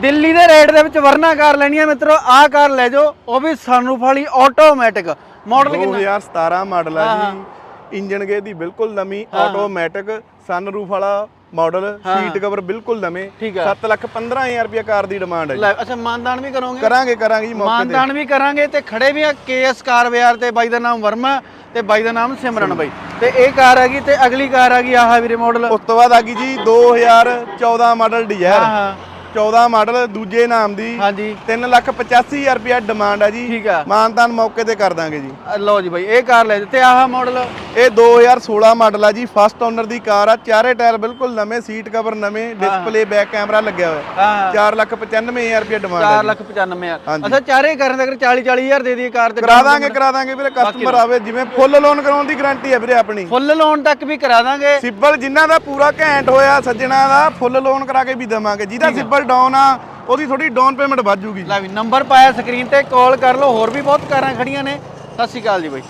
ਦਿੱਲੀ ਦੇ ਰੇਟ ਦੇ ਵਿੱਚ ਵਰਨਾ ਕਾਰ ਲੈਣੀ ਹੈ ਮਿੱਤਰੋ ਆਹ ਕਾਰ ਲੈ ਜਾਓ ਉਹ ਵੀ ਸਨਰੂਫ ਵਾਲੀ ਆਟੋਮੈਟਿਕ ਮਾਡਲ ਕਿੰਨਾ? 2017 ਮਾਡਲ ਆ ਜੀ। ਇੰਜਨ ਗੇ ਦੀ ਬਿਲਕੁਲ ਨਵੀਂ ਆਟੋਮੈਟਿਕ ਸਨਰੂਫ ਵਾਲਾ ਮਾਡਲ ਸੀਟ ਕਵਰ ਬਿਲਕੁਲ ਨਵੇਂ। ਠੀਕ ਆ। 7 ਲੱਖ 15000 ਰੁਪਏ ਕਾਰ ਦੀ ਡਿਮਾਂਡ ਹੈ ਜੀ। ਅੱਛਾ ਮਾਨਦਾਨ ਵੀ ਕਰੋਗੇ? ਕਰਾਂਗੇ ਕਰਾਂਗੇ ਜੀ ਮੌਕੇ ਤੇ। ਮਾਨਦਾਨ ਵੀ ਕਰਾਂਗੇ ਤੇ ਖੜੇ ਵੀ ਆ ਕੇਐਸ ਕਾਰ ਬਾਜ਼ਾਰ ਤੇ ਬਾਈ ਦਾ ਨਾਮ ਵਰਮਾ ਤੇ ਬਾਈ ਦਾ ਨਾਮ ਸਿਮਰਨ ਬਾਈ। ਤੇ ਇਹ ਕਾਰ ਹੈਗੀ ਤੇ ਅਗਲੀ ਕਾਰ ਹੈਗੀ ਆਹ ਵੀਰੇ ਮਾਡਲ ਉਸ ਤੋਂ ਬਾਅਦ ਆ ਗਈ ਜੀ 2014 ਮਾਡਲ ਡਿਜ਼ਾਇਰ ਹਾਂ ਹਾਂ। 14 ਮਾਡਲ ਦੂਜੇ ਨਾਮ ਦੀ। ਹਾਂਜੀ। 3 ਲੱਖ 85000 ਰੁਪਏ ਡਿਮਾਂਡ ਹੈ ਜੀ। ਠੀਕ ਆ। ਮਾਨਤਾਨ ਮੌਕੇ ਤੇ ਕਰ ਦਾਂਗੇ ਜੀ। ਅ, ਲਓ ਜੀ ਬਾਈ ਇਹ ਕਾਰ ਲੈ ਦਿੱਤੇ ਆਹ ਮਾਡਲ ਇਹ 2016 ਮਾਡਲ ਆ ਜੀ। ਫਸਟ ਓਨਰ ਦੀ ਕਾਰ ਆ। ਚਾਰੇ ਟਾਇਰ ਬਿਲਕੁਲ ਨਵੇਂ ਸੀਟ ਕਵਰ ਨਵੇਂ ਡਿਸਪਲੇ ਬੈਕ ਕੈਮਰਾ ਲੱਗਿਆ ਹੋਇਆ। ਹਾਂ। 4 ਲੱਖ 95000 ਰੁਪਏ ਡਿਮਾਂਡ 4 ਹੈ ਲੱਖ 95 ਹਾਂਜੀ। ਅੱਛਾ ਚਾਰੇ ਕਰਨ ਦੇ ਅਗਰ 40 40000 ਦੇ ਦਈਏ ਕਾਰ ਤੇ ਕਰਾ ਦਾਂਗੇ ਕਰਾ ਦਾਂਗੇ ਵੀਰੇ ਕਸਟਮਰ ਆਵੇ ਜਿਵੇਂ ਫੁੱਲ ਲੋਨ ਕਰਾਉਣ ਦੀ ਗਾਰੰਟੀ ਹੈ ਵੀਰੇ ਆਪਣੀ। ਫੁੱਲ ਲੋਨ ਤੱਕ ਵੀ ਕਰਾ ਦਾਂਗੇ। ਸਿੱਬਲ ਜਿਨ੍ਹਾਂ ਦਾ ਪੂਰਾ ਘੈਂਟ ਹੋਇਆ ਸੱਜਣਾ ਦਾ ਫੁੱਲ ਲੋਨ ਕਰਾ ਕੇ ਵੀ ਦੇਵਾਂਗੇ। ਜਿਹਦਾ ਸਿੱਬਲ ਡਾਊਨ ਆ, ਉਹਦੀ ਥੋੜੀ ਡਾਊਨ ਪੇਮੈਂਟ ਵੱਧ ਜੂਗੀ। ਲੈ ਵੀ ਨੰਬਰ ਪਾਇਆ ਸਕਰੀਨ ਤੇ ਕਾਲ ਕਰ ਲਓ, ਹੋਰ ਵੀ ਬਹੁਤ ਕਾਰਾਂ ਖੜੀਆਂ ਨੇ। ਸਤਿ ਸ਼੍ਰੀ ਅਕਾਲ ਜੀ ਬਾਈ।